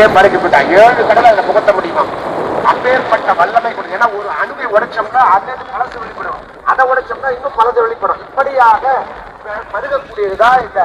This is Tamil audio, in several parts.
ஏன் ஏழு கடலை அதுல புகத்த முடியுமா? அப்பேற்பட்ட வல்லமை கொடுக்கும் ஏன்னா ஒரு அணுவை உடைச்சோம்னா அதுல இருந்து பழசு வெளிப்படும். அதை உடைச்சோம்னா இன்னும் பழசு வெளிப்படும். இப்படியாக பருகக்கூடியதுதான் இந்த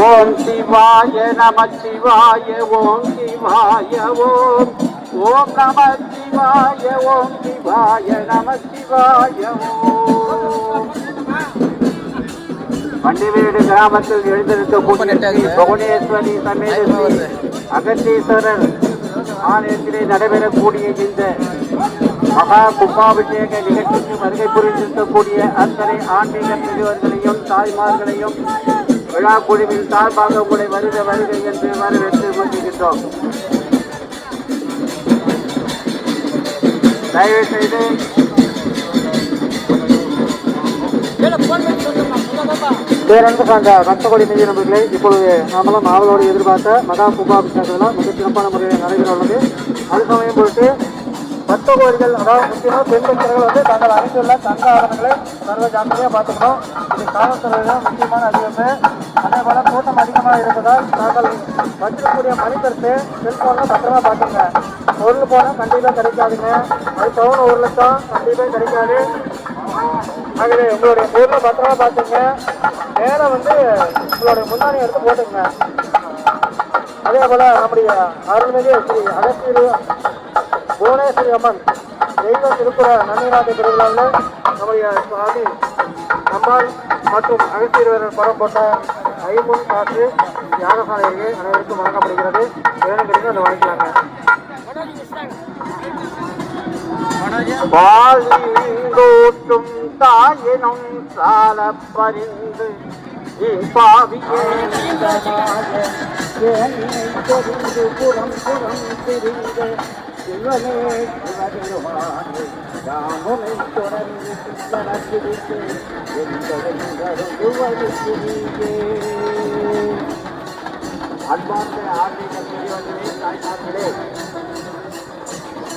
ஓம் சிவாய நம சிவாய ஓம் சிவாய ஓம். ஓம் நம சிவாய ஓம் சிவாய நம சிவாய ஓம். பண்டிவேடு கிராமத்தில் எழுந்திருக்கக்கூடிய புவனேஸ்வரி சமேத அகத்தீஸ்வரர் ஆலயத்திலே நடைபெறக்கூடிய இந்த மகா கும்பாபிஷேக நிகழ்ச்சிக்கு வருகை புரிந்திருக்கக்கூடிய அத்தனை ஆன்மீக பெரியவர்களையும் தாய்மார்களையும் விழா குழுவின் சார்பாக உங்களை வருக வருக என்று வரவேற்று கொண்டிருக்கின்றோம். தயவு செய்து பேரன்பு சார்ந்த பக்தகோடி மீது நண்பர்களே இப்பொழுது நாமெல்லாம் ஆவலோடு எதிர்பார்த்த மகா கும்பாபிஷேகத்தில் மிக சிறப்பான முறையில் நடைபெற உள்ளது. அது சமயம் பொருட்டு பக்த கோடிகள் அதாவது முக்கியமாக பெண் பக்தர்கள் வந்து தங்கள் அணிந்துள்ள தங்க ஆவணங்களை சர்வ ஜாக்கிரதையாக பார்த்துக்கணும். இது காவல்துறையிடம் முக்கியமான அதிகமே அதே போல கூட்டம் அதிகமாக இருப்பதால் தாங்கள் வச்சிருக்கக்கூடிய மணிக்கருத்து செல்போனில் பத்திரமா பார்த்துங்க பொருள் போனால் கண்டிப்பாக கிடைக்காதுங்க. அது பவுன் ஒரு லட்சம் கண்டிப்பாக கிடைக்காது. ஆகவே உங்களுடைய பொருளை பத்திரமா பார்த்துங்க. மேலே வந்து உங்களுடைய முன்னாடி எடுத்து போட்டுங்க அதே போல நம்முடைய அருள்மிகு ஸ்ரீ அகத்தியரு புவனேஸ்வரி அம்மன் தெய்வ திருப்புற நன்னிராஜ திருவிழாவில் நம்முடைய சுவாமி அம்பாள் மற்றும் அகத்தியர் படம் போட்ட ஐமுன் காற்று யாகசாலையிலே அனைவருக்கும் வழங்கப்படுகிறது. வேணும் கிடைக்கும் அதை வாங்கிக்கலாங்க. பாலிங்கூட்டும் தாயினும் சால பறிந்து தெரிந்து புறம் புறம் தெரிந்து சிவனே சிவபெருமானே ராமனை தொடர்ந்து சித்தனத்திரித்து அன்பார்ந்த ஆன்மீக பெரியவர்களே தாய்மார்களே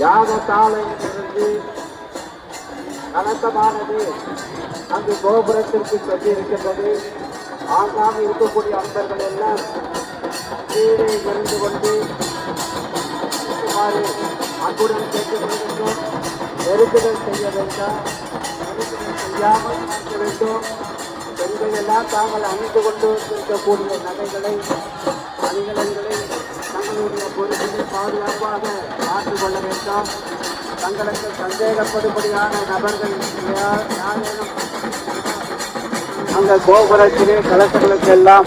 யாகசாலையிலிருந்து கலக்கமானது அங்கு கோபுரத்திற்கு சொல்லி இருக்கின்றது ஆங்காக இருக்கக்கூடிய அன்பர்கள் எல்லாம் கீழே இருந்து கொண்டு இருக்குமாறு அன்புடன் கேட்டுக்கொள்கின்றோம். நெருக்குதல் செய்ய வேண்டாம். நெருக்குதல் செய்யாமல் பார்க்க வேண்டும். பெண்கள் எல்லாம் தாங்கள் அணிந்து கொண்டு இருக்கக்கூடிய நகைகளை அணிகலன்களை தங்களுடைய பொறுப்பினை பாதுகாப்பாக மாற்றிக்கொள்ள வேண்டாம். தங்களுக்கு சந்தேகப்படும்படியான நபர்கள் யார் யாரேனும் அந்த கோபுரத்திலே கலசங்களுக்கெல்லாம்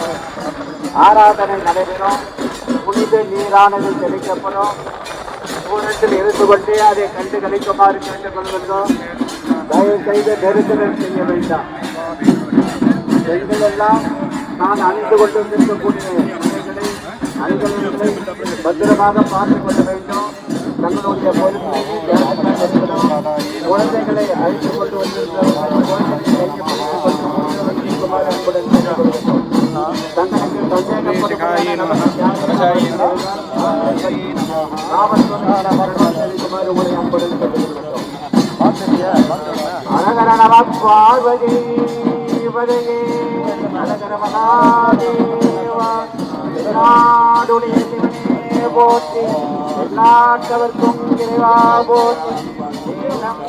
ஆராதனை நடைபெறும். புனித நீரானது தெளிக்கப்படும். தூரத்தில் இருந்து கொண்டே அதை கண்டு கழிக்குமாறு கேட்டுக் தயவு செய்து நெருக்கடல் செய்ய வேண்டாம். பெண்களெல்லாம் நான் அணிந்து கொண்டு இருக்கக்கூடிய அணிகளை பத்திரமாக பார்த்துக் கொள்ள வேண்டும். தங்களுடைய பொறுமையை தியானமாக இருக்கணும். குழந்தைகளை அழைத்துக் கொண்டு பார்வதி அழகர மகாதேவா நாடுடைய போற்றி. எல்லாத்தவர்க்கும் இறைவா போற்றி. நம்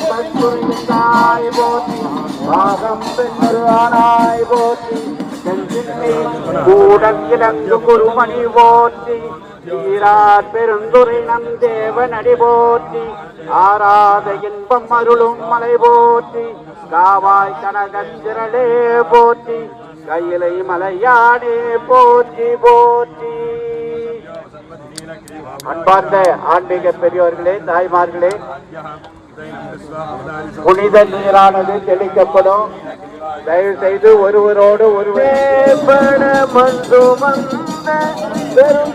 போற்றி. பாகம் பெண்ணாய் போற்றி. கூடம் இலங்கு குருமணி போற்றி. ஈரார் பெருந்துரை நம் தேவனடி போற்றி. ஆராத இன்பம் அருளும் மலை போற்றி. காவாய் கனகத்திரளே போற்றி. கையிலை மலையானே போற்றி போற்றி. அன்பார்ந்த ஆன்மீக பெரியோர்களே தாய்மார்களே புனித நீரானது தெளிக்கப்படும். தயவு செய்து ஒருவரோடு ஒருவர் மந்து பெரும்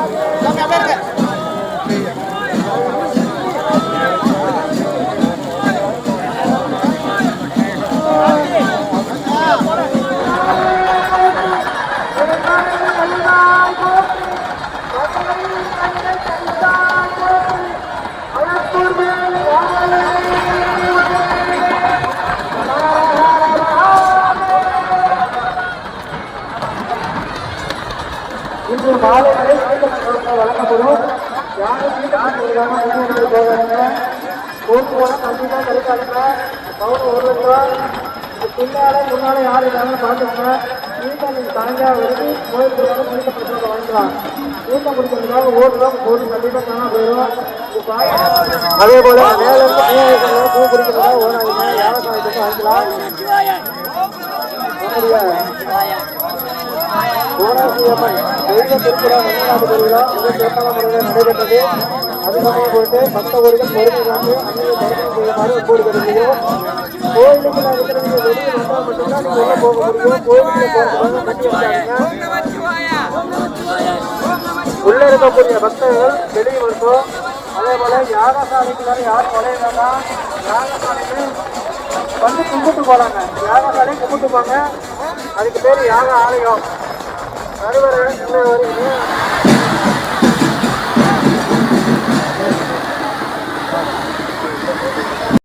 இன்று மாலை வரை வழங்கப்படும். யாரும் தீர்த்தம் கொடுக்காம போகிறாங்க கோர்ட்டு போனால் கிடைக்காதுங்க பவுன் ஒரு லட்ச ரூபா இது பின்னால முன்னால யார் இல்லாமல் பார்த்துக்கோங்க தீர்த்தம் நீங்கள் சாயங்காலம் வரைக்கும் கோயில் போகாமல் பிரச்சனை வாங்கிக்கலாம் தீர்த்தம் கொடுக்கறதுக்காக ஓடுறோம். போட்டு கண்டிப்பாக காணாம போயிடும். அதே போல மேல இருந்து பூ வைக்கிறதா, பூ ஓடாதீங்க வாங்கிக்கலாம் தெய்வ திருவிழா தமிழ்நாடு திருவிழா மிக சிறப்பான முறையில் நடைபெற்றது. அது சமயம் போட்டு பொறுமை காத்து அன்னையை தரிசனம் செய்யுமாறு ஒப்புடு தருகிறோம் கோயிலுக்கு நான் இருக்கிறவங்க வெளியே வந்தால் மட்டும்தான் நீங்க உள்ள போக முடியும். கோயிலுக்கு போகிறதுக்காக கட்டி வச்சாங்க இருக்கக்கூடிய பக்தர்கள் வெளியே வரட்டும். அதே போல யாகசாலைக்கு யாரும் வேண்டாம். யாகசாலைக்கு வந்து கும்பிட்டு போலாங்க. யாகசாலையும் கும்பிட்டு போங்க. அதுக்கு பேர் யாக ஆலயம். நடுவர் வருகிறேன்